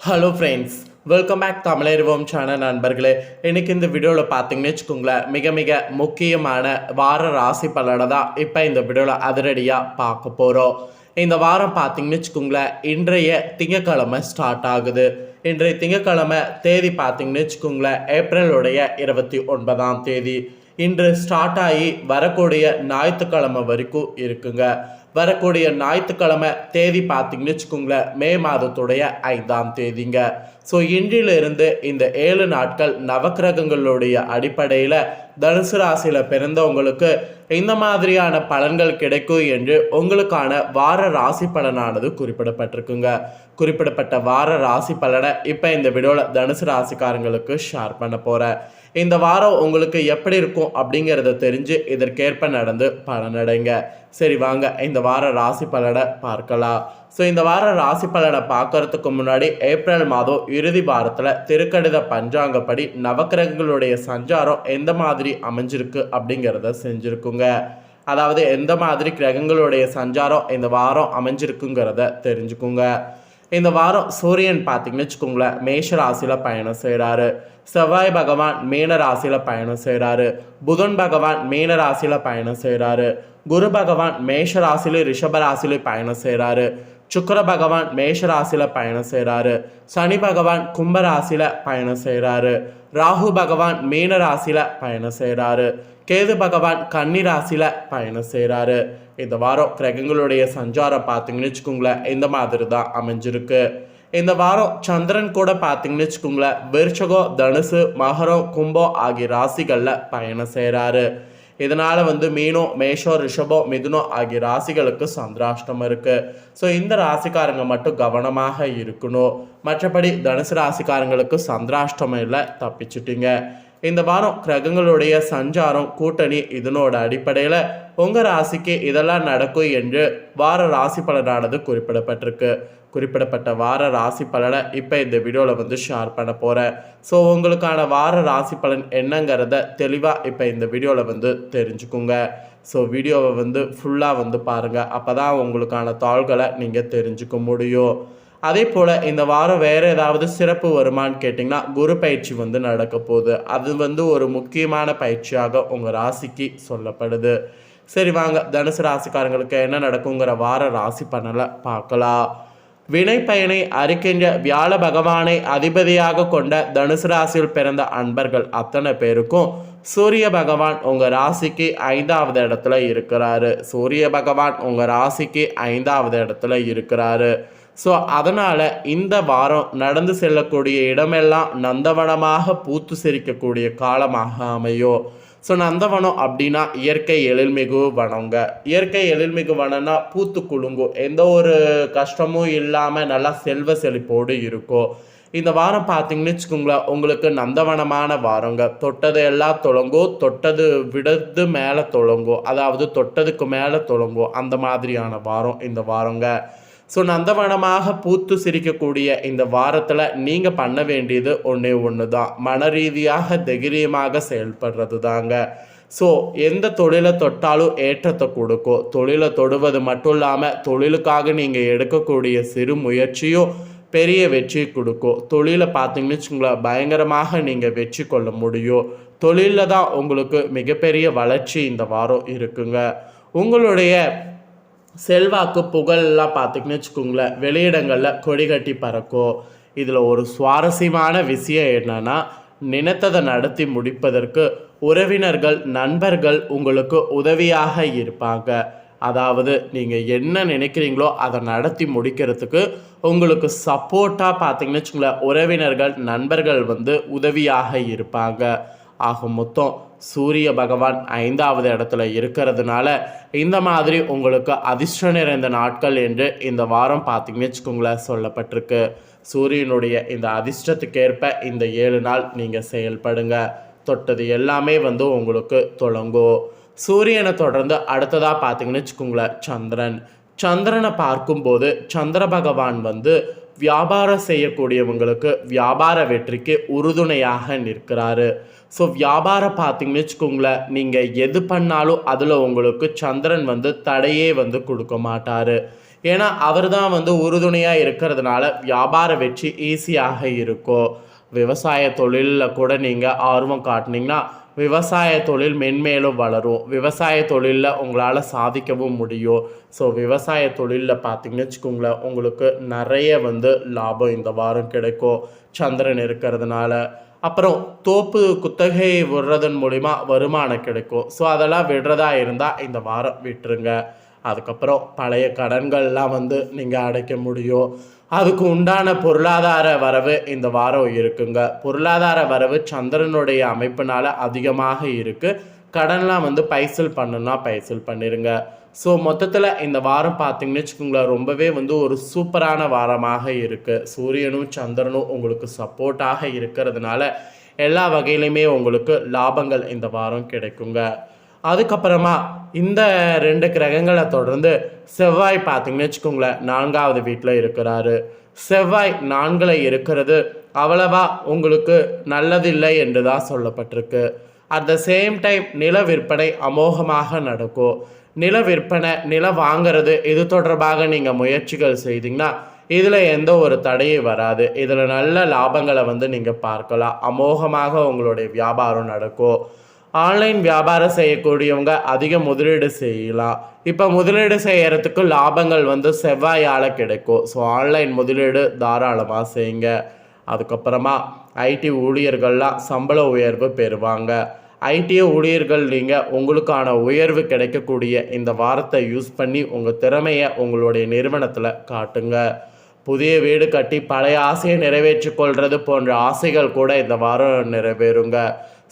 Hello friends welcome back Tamizharivom channel நண்பர்களே. இன்றைக்கி இந்த வீடியோவில் பார்த்தீங்கன்னு வச்சுக்கோங்களேன் மிக மிக முக்கியமான வார ராசி பலனை தான் இப்போ இந்த வீடியோவில் அதிரடியாக பார்க்க போகிறோம் இந்த வாரம் பார்த்தீங்கன்னு வச்சுக்கோங்களேன் இன்றைய திங்கக்கிழமை ஸ்டார்ட் ஆகுது. இன்றைய திங்கக்கிழமை தேதி பார்த்தீங்கன்னு வச்சுக்கோங்களேன் ஏப்ரலுடைய இருபத்தி ஒன்பதாம் தேதி. இன்று ஸ்டார்ட் ஆகி வரக்கூடிய ஞாயிற்றுக்கிழமை வரைக்கும் இருக்குங்க. வரக்கூடிய ஞாயிற்றுக்கிழமை தேதி பார்த்தீங்கன்னு வச்சுக்கோங்களேன் மே மாதத்துடைய ஐந்தாம் தேதிங்க. ஸோ இன்றிலிருந்து இந்த ஏழு நாட்கள் நவக்கிரகங்களுடைய அடிப்படையில் தனுசு ராசியில் பிறந்தவங்களுக்கு இந்த மாதிரியான பலன்கள் கிடைக்கும் என்று உங்களுக்கான வார ராசி பலனானது குறிப்பிடப்பட்டிருக்குங்க. குறிப்பிடப்பட்ட வார ராசி பலனை இப்போ இந்த வீடியோவில் தனுசு ராசிக்காரங்களுக்கு ஷேர் பண்ண போகிறேன் இந்த வாரம் உங்களுக்கு எப்படி இருக்கும் அப்படிங்கிறத தெரிஞ்சு இதற்கேற்ப நடந்து பலனடைங்க. சரி வாங்க இந்த வார ராசி பலனை பார்க்கலாம். ஸோ இந்த வார ராசி பலனை பார்க்கறதுக்கு முன்னாடி ஏப்ரல் மாதம் இறுதி வாரத்தில் திருக்கடித பஞ்சாங்கப்படி நவக்கிரகங்களுடைய சஞ்சாரம் எந்த மாதிரி அமைஞ்சிருக்கு அப்படிங்கிறத செஞ்சுருக்குங்க. அதாவது எந்த மாதிரி கிரகங்களுடைய சஞ்சாரம் இந்த வாரம் அமைஞ்சிருக்குங்கிறத தெரிஞ்சுக்குங்க. இந்த வாரம் சூரியன் பார்த்தீங்கன்னு வச்சுக்கோங்களேன் மேஷ ராசியில் பயணம் செய்கிறாரு செவ்வாய் பகவான் மீன ராசியில் பயணம் செய்கிறாரு புதன் பகவான் மீன ராசியில் பயணம் செய்கிறாரு குரு பகவான் மேஷ ராசியில ரிஷப ராசியில பயணம் செய்கிறாரு சுக்கர பகவான் மேஷ ராசியில் பயணம் செய்கிறாரு சனி பகவான் கும்பராசியில் பயணம் செய்கிறாரு ராகு பகவான் மீன ராசியில் பயணம் செய்கிறாரு கேது பகவான் கன்னி ராசியில் பயணம் செய்கிறாரு இந்த வாரம் கிரகங்களுடைய சஞ்சாரம் பார்த்தீங்கன்னு வச்சுக்கோங்களேன் இந்த மாதிரி தான் அமைஞ்சிருக்கு. இந்த வாரம் சந்திரன் கூட பார்த்தீங்கன்னு வச்சுக்கோங்களேன் விருச்சகோ தனுசு மகரம் கும்பம் ஆகிய ராசிகளில் பயணம் செய்கிறாரு இதனால் வந்து மீனோ மேஷோ ரிஷபோ மிதுனோ ஆகிய ராசிகளுக்கு சந்திராஷ்டம் இருக்குது ஸோ இந்த ராசிக்காரங்க மட்டும் கவனமாக இருக்கணும். மற்றபடி தனுசு ராசிக்காரங்களுக்கு சந்திராஷ்டமம் இல்லை தப்பிச்சுட்டீங்க. இந்த வாரம் கிரகங்களுடைய சஞ்சாரம் கூட்டணி இதனோட அடிப்படையில் உங்கள் ராசிக்கு இதெல்லாம் நடக்கும் என்று வார ராசி பலனானது குறிப்பிடப்பட்டிருக்கு. குறிப்பிடப்பட்ட வார ராசி பலனை இப்போ இந்த வீடியோவில் வந்து ஷேர் பண்ண போகிறேன் ஸோ உங்களுக்கான வார ராசி பலன் என்னங்கிறத தெளிவாக இப்போ இந்த வீடியோவில் வந்து தெரிஞ்சுக்குங்க. ஸோ வீடியோவை வந்து ஃபுல்லாக வந்து பாருங்கள் அப்போ தான் உங்களுக்கான தாள்களை நீங்கள் தெரிஞ்சுக்க முடியும். அதே போல் இந்த வாரம் வேறு ஏதாவது சிறப்பு வருமான்னு கேட்டிங்கன்னா குரு பயிற்சி வந்து நடக்க போகுது. அது வந்து ஒரு முக்கியமான பயிற்சியாக உங்கள் ராசிக்கு சொல்லப்படுது. சரி வாங்க தனுசு ராசிக்காரங்களுக்கு என்ன நடக்குங்கிற வார ராசி பண்ணலை பார்க்கலாம். வினை பயனை அறிக்கின்ற வியாழ பகவானை அதிபதியாக கொண்ட தனுசு ராசியில் பிறந்த அன்பர்கள் அத்தனை பேருக்கும் சூரிய பகவான் உங்கள் ராசிக்கு ஐந்தாவது இடத்துல இருக்கிறாரு. சூரிய பகவான் உங்கள் ராசிக்கு ஐந்தாவது இடத்துல இருக்கிறாரு. ஸோ அதனால் இந்த வாரம் நடந்து செல்லக்கூடிய இடமெல்லாம் நந்தவனமாக பூத்து சிரிக்கக்கூடிய காலமாக அமையும். ஸோ நந்தவனம் அப்படின்னா இயற்கை எழில்மிகு வனங்க. இயற்கை எழில்மிகு வனம்னா பூத்து குலுங்கும் எந்த ஒரு கஷ்டமும் இல்லாமல் நல்லா செல்வ செழிப்போடு இருக்கும் இந்த வாரம் பார்த்தீங்கன்னு வச்சுக்கோங்களேன் உங்களுக்கு நந்தவனமான வாரங்க. தொட்டது எல்லாம் தொடங்கும் தொட்டது விடது மேலே தொடங்கும் அதாவது தொட்டதுக்கு மேலே தொடங்கும் அந்த மாதிரியான வாரம் இந்த வாரங்க. ஸோ நந்தவனமாக பூத்து சிரிக்கக்கூடிய இந்த வாரத்தில் நீங்கள் பண்ண வேண்டியது ஒன்றே ஒன்று தான் மன ரீதியாக தைரியமாக செயல்படுறது தாங்க ஸோ எந்த தொழிலை தொட்டாலும் ஏற்றத்தை கொடுக்கும். தொழிலை தொடுவது மட்டும் இல்லாமல் தொழிலுக்காக நீங்கள் எடுக்கக்கூடிய சிறு முயற்சியும் பெரிய வெற்றி கொடுக்கும். தொழிலை பார்த்தீங்கன்னு வச்சுங்களேன் பயங்கரமாக நீங்கள் வெற்றி கொள்ள முடியும். தொழிலில் தான் உங்களுக்கு மிகப்பெரிய வளர்ச்சி இந்த வாரம் இருக்குங்க. உங்களுடைய செல்வாக்கு புகழெல்லாம் பார்த்திங்கன்னு வச்சுக்கோங்களேன். வெளியிடங்களில் கொடி கட்டி பறக்கும் இதில் ஒரு சுவாரஸ்யமான விஷயம் என்னன்னா நினைத்ததை நடத்தி முடிப்பதற்கு உறவினர்கள் நண்பர்கள் உங்களுக்கு உதவியாக இருப்பாங்க. அதாவது நீங்கள் என்ன நினைக்கிறீங்களோ அதை நடத்தி முடிக்கிறதுக்கு உங்களுக்கு சப்போர்ட்டாக பார்த்தீங்கன்னு வச்சுங்களேன் உறவினர்கள் நண்பர்கள் வந்து உதவியாக இருப்பாங்க. ஆக மொத்தம் சூரிய பகவான் ஐந்தாவது இடத்துல இருக்கிறதுனால இந்த மாதிரி உங்களுக்கு அதிர்ஷ்டம் நிறைந்த நாட்கள் என்று இந்த வாரம் பார்த்தீங்கன்னு வச்சுக்கோங்களேன் சொல்லப்பட்டிருக்கு. சூரியனுடைய இந்த அதிர்ஷ்டத்துக்கேற்ப இந்த ஏழு நாள் நீங்கள் செயல்படுங்க. தொட்டது எல்லாமே வந்து உங்களுக்கு தொடங்கும். சூரியனை தொடர்ந்து அடுத்ததாக பார்த்தீங்கன்னு வச்சுக்கோங்களேன் சந்திரன். சந்திரனை பார்க்கும்போது சந்திர பகவான் வந்து வியாபாரம் செய்யக்கூடியவங்களுக்கு வியாபார வெற்றிக்கு உறுதுணையாக நிற்கிறாரு. ஸோ வியாபாரம் பார்த்தீங்கன்னு வச்சுக்கோங்களேன் நீங்கள் எது பண்ணாலும் அதில் உங்களுக்கு சந்திரன் வந்து தடையே வந்து கொடுக்க மாட்டார். ஏன்னா அவர் தான் வந்து உறுதுணையாக இருக்கிறதுனால வியாபார வெற்றி ஈஸியாக இருக்கும். விவசாய தொழிலில் கூட நீங்கள் ஆர்வம் காட்டினீங்கன்னா விவசாய தொழில் மென்மேலும் வளரும். விவசாய தொழிலில் உங்களால் சாதிக்கவும் முடியும். ஸோ விவசாய தொழிலில் பார்த்தீங்கன்னு வச்சுக்கோங்களேன் உங்களுக்கு நிறைய வந்து லாபம் இந்த வாரம் கிடைக்கும். சந்திரன் இருக்கிறதுனால. அப்புறம் தோப்பு குத்தகை விடுறதன் மூலிமா வருமானம் கிடைக்கும். ஸோ அதெல்லாம் விடுறதா இருந்தால் இந்த வாரம் விட்டுருங்க. அதுக்கப்புறம் பழைய கடன்கள்லாம் வந்து நீங்கள் அடைக்க முடியும். அதுக்கு உண்டான பொருளாதார வரவு இந்த வாரம் இருக்குங்க. பொருளாதார வரவு சந்திரனுடைய அமைப்பினால அதிகமாக இருக்குது கடன்லாம் வந்து பைசல் பண்ணுன்னா பைசல் பண்ணிடுங்க ஸோ மொத்தத்தில் இந்த வாரம் பார்த்தீங்கன்னு வச்சுக்கோங்களேன் ரொம்பவே வந்து ஒரு சூப்பரான வாரமாக இருக்குது சூரியனும் சந்திரனும் உங்களுக்கு சப்போர்ட்டாக இருக்கிறதுனால எல்லா வகையிலையுமே உங்களுக்கு லாபங்கள் இந்த வாரம் கிடைக்குங்க. அதுக்கப்புறமா இந்த ரெண்டு கிரகங்களை தொடர்ந்து செவ்வாய் பார்த்தீங்கன்னு வச்சுக்கோங்களேன் நான்காவது வீட்டில் இருக்கிறாரு. செவ்வாய் நான்கில் இருக்கிறது. அவ்வளவா உங்களுக்கு நல்லதில்லை என்று தான் சொல்லப்பட்டிருக்கு. அட் த சேம் டைம் நில விற்பனை அமோகமாக நடக்கும். நில விற்பனை நில வாங்கிறது இது தொடர்பாக நீங்கள் முயற்சிகள் செய்தீங்கன்னா இதில் எந்த ஒரு தடையும் வராது. இதில் நல்ல லாபங்களை வந்து நீங்கள் பார்க்கலாம். அமோகமாக உங்களுடைய வியாபாரம் நடக்கும். ஆன்லைன் வியாபாரம் செய்யக்கூடியவங்க அதிக முதலீடு செய்யலாம். இப்போ முதலீடு செய்யறதுக்கு லாபங்கள் வந்து செவ்வாயால் கிடைக்கும். ஸோ ஆன்லைன் முதலீடு தாராளமாக செய்யுங்க. அதுக்கப்புறமா ஐடி ஊழியர்கள்லாம் சம்பள உயர்வு பெறுவாங்க. ஐடி ஊழியர்கள் நீங்கள் உங்களுக்கான உயர்வு கிடைக்கக்கூடிய இந்த வாரத்தை யூஸ் பண்ணி உங்கள் திறமையை உங்களுடைய நிறுவனத்தில் காட்டுங்க. புதிய வீடு கட்டி பழைய ஆசையை நிறைவேற்றி கொள்வது போன்ற ஆசைகள் கூட இந்த வாரம் நிறைவேறுங்க.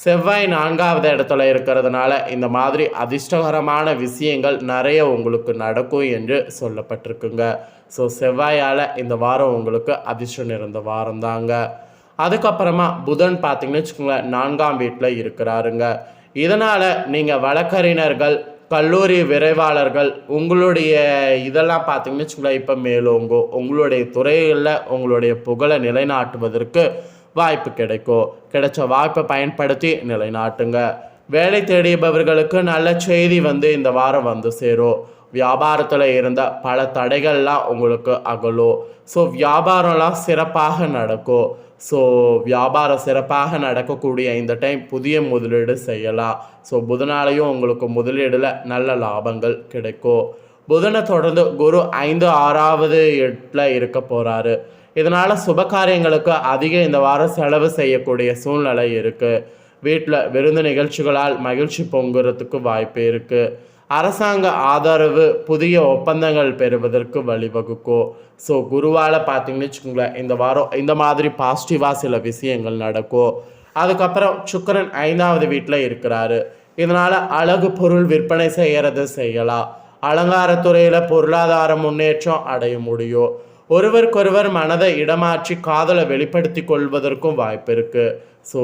செவ்வாய் நான்காவது இடத்துல இருக்கிறதுனால இந்த மாதிரி அதிர்ஷ்டகரமான விஷயங்கள் நிறைய உங்களுக்கு நடக்கும் என்று சொல்லப்பட்டிருக்குங்க. ஸோ செவ்வாயால் இந்த வாரம் உங்களுக்கு அதிர்ஷ்டம் இருந்த வாரம் தாங்க. அதுக்கப்புறமா புதன் பார்த்தீங்கன்னு வச்சுக்கோங்களேன் நான்காம் வீட்டில் இருக்கிறாருங்க. இதனால் நீங்கள் வழக்கறிஞர்கள் கல்லூரி விரைவாளர்கள் உங்களுடைய இதெல்லாம் பார்த்தீங்கன்னு வச்சுக்கோங்களேன் இப்போ மேலோங்கும். உங்களுடைய துறைகளில் உங்களுடைய புகழை நிலைநாட்டுவதற்கு வாய்ப்பு கிடைக்கும். கிடைச்ச வாய்ப்பை பயன்படுத்தி நிலைநாட்டுங்க. வேலை தேடியபவர்களுக்கு நல்ல செய்தி வந்து இந்த வாரம் வந்து சேரும். வியாபாரத்தில் இருந்த பல தடைகள்லாம் உங்களுக்கு அகலும். ஸோ வியாபாரம்லாம் சிறப்பாக நடக்கும். ஸோ வியாபாரம் சிறப்பாக நடக்கக்கூடிய இந்த டைம் புதிய முதலீடு செய்யலாம். ஸோ புதனாலையும் உங்களுக்கு முதலீடில் நல்ல லாபங்கள் கிடைக்கும். புதனை தொடர்ந்து குரு ஐந்து ஆறாவது எட்டில் இருக்க போகிறாரு இதனால் சுபகாரியங்களுக்கு அதிக இந்த வாரம் செலவு செய்யக்கூடிய சூழ்நிலை இருக்குது வீட்டில் விருந்து நிகழ்ச்சிகளால் மகிழ்ச்சி பொங்குறதுக்கு வாய்ப்பு இருக்குது அரசாங்க ஆதரவு புதிய ஒப்பந்தங்கள் பெறுவதற்கு வழிவகுக்கும். ஸோ குருவால் பார்த்தீங்கன்னு வச்சுக்கோங்களேன் இந்த வாரம் இந்த மாதிரி பாசிட்டிவாக சில விஷயங்கள் நடக்கும். அதுக்கப்புறம் சுக்கரன் ஐந்தாவது வீட்டில் இருக்கிறாரு. இதனால் அழகு பொருள் விற்பனை செய்கிறது செய்யலாம். அலங்காரத்துறையில் பொருளாதார முன்னேற்றம் அடைய முடியும். ஒருவருக்கொருவர் மனதை இடமாற்றி காதலை வெளிப்படுத்தி கொள்வதற்கும் வாய்ப்பு இருக்குது ஸோ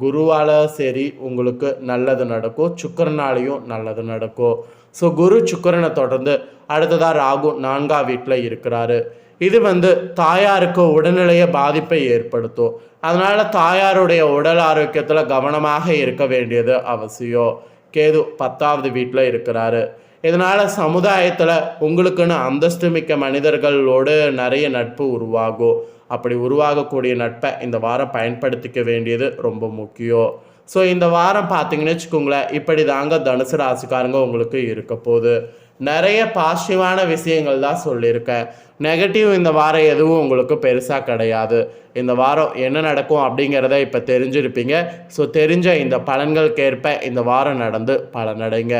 குருவால் சரி உங்களுக்கு நல்லது நடக்கும். சுக்கரனாலையும் நல்லது நடக்கும். ஸோ குரு சுக்கரனை தொடர்ந்து அடுத்ததாக ராகு நான்காம் வீட்டில் இருக்கிறாரு. இது வந்து தாயாருக்கு உடல்நிலைய பாதிப்பை ஏற்படுத்தும். அதனால் தாயாருடைய உடல் ஆரோக்கியத்தில் கவனமாக இருக்க வேண்டியது அவசியம். கேது பத்தாவது வீட்டில் இருக்கிறாரு. இதனால் சமுதாயத்தில் உங்களுக்குன்னு அந்தஸ்து மிக்க மனிதர்களோடு நிறைய நட்பு உருவாகும் அப்படி உருவாகக்கூடிய நட்பை இந்த வாரம் பயன்படுத்திக்க வேண்டியது ரொம்ப முக்கியம் ஸோ இந்த வாரம் பார்த்தீங்கன்னு வச்சுக்கோங்களேன் இப்படி தாங்க தனுசு ராசிக்காரங்க உங்களுக்கு இருக்க போகுது. நிறைய பாசிட்டிவான விஷயங்கள் தான் சொல்லியிருக்கேன். நெகட்டிவ் இந்த வாரம் எதுவும் உங்களுக்கு பெருசாக கிடையாது. இந்த வாரம் என்ன நடக்கும் அப்படிங்கிறத இப்போ தெரிஞ்சிருப்பீங்க. ஸோ தெரிஞ்ச இந்த பலன்களுக்கேற்ப இந்த வாரம் நடந்து பலனடைங்க.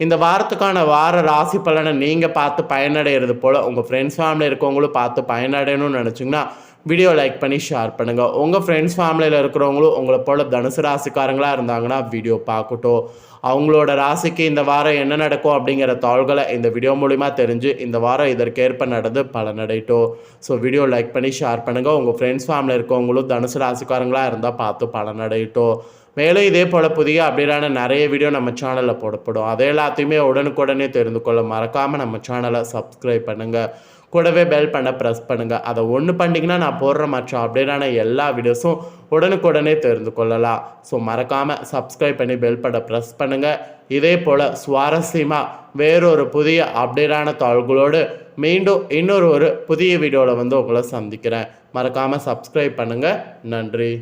இந்த வாரத்துக்கான வார ராசி பலனை நீங்கள் பார்த்து பயனடைகிறது போல் உங்கள் ஃப்ரெண்ட்ஸ் ஃபேமிலி இருக்கவங்களும் பார்த்து பயனடையணும்னு நினச்சிங்கன்னா வீடியோ லைக் பண்ணி ஷேர் பண்ணுங்கள் உங்கள் ஃப்ரெண்ட்ஸ் ஃபேமிலியில் இருக்கிறவங்களும் உங்களை போல் தனுசு ராசிக்காரங்களாக இருந்தாங்கன்னா வீடியோ பார்க்கட்டும். அவங்களோட ராசிக்கு இந்த வாரம் என்ன நடக்கும் அப்படிங்கிற தாள்களை இந்த வீடியோ மூலிமா தெரிஞ்சு இந்த வாரம் இதற்கேற்ப நடந்து பலனடையட்டும். ஸோ வீடியோ லைக் பண்ணி ஷேர் பண்ணுங்கள் உங்கள் ஃப்ரெண்ட்ஸ் ஃபேமிலி இருக்கவங்களும் தனுசு ராசிக்காரங்களாக இருந்தால் பார்த்து பலனடையட்டும். மேலும் இதே போல் புதிய அப்டேட்டான நிறைய வீடியோ நம்ம சேனலில் போடப்படும். அதே எல்லாத்தையுமே உடனுக்குடனே தெரிந்து கொள்ள மறக்காமல் நம்ம சேனலை சப்ஸ்கிரைப் பண்ணுங்கள் கூடவே பெல் பண்ண ப்ரெஸ் பண்ணுங்கள் அதை ஒன்று பண்ணிங்கன்னா நான் போடுற மற்ற அப்டேட்டான எல்லா வீடியோஸும் உடனுக்குடனே தெரிந்து கொள்ளலாம். ஸோ மறக்காமல் சப்ஸ்கிரைப் பண்ணி பெல் பண்ண ப்ரெஸ் பண்ணுங்கள் இதே போல் சுவாரஸ்யமாக வேறொரு புதிய அப்டேட்டான தாள்களோடு மீண்டும் இன்னொரு ஒரு புதிய வீடியோவில் வந்து உங்களை சந்திக்கிறேன். மறக்காமல் சப்ஸ்கிரைப் பண்ணுங்கள் நன்றி.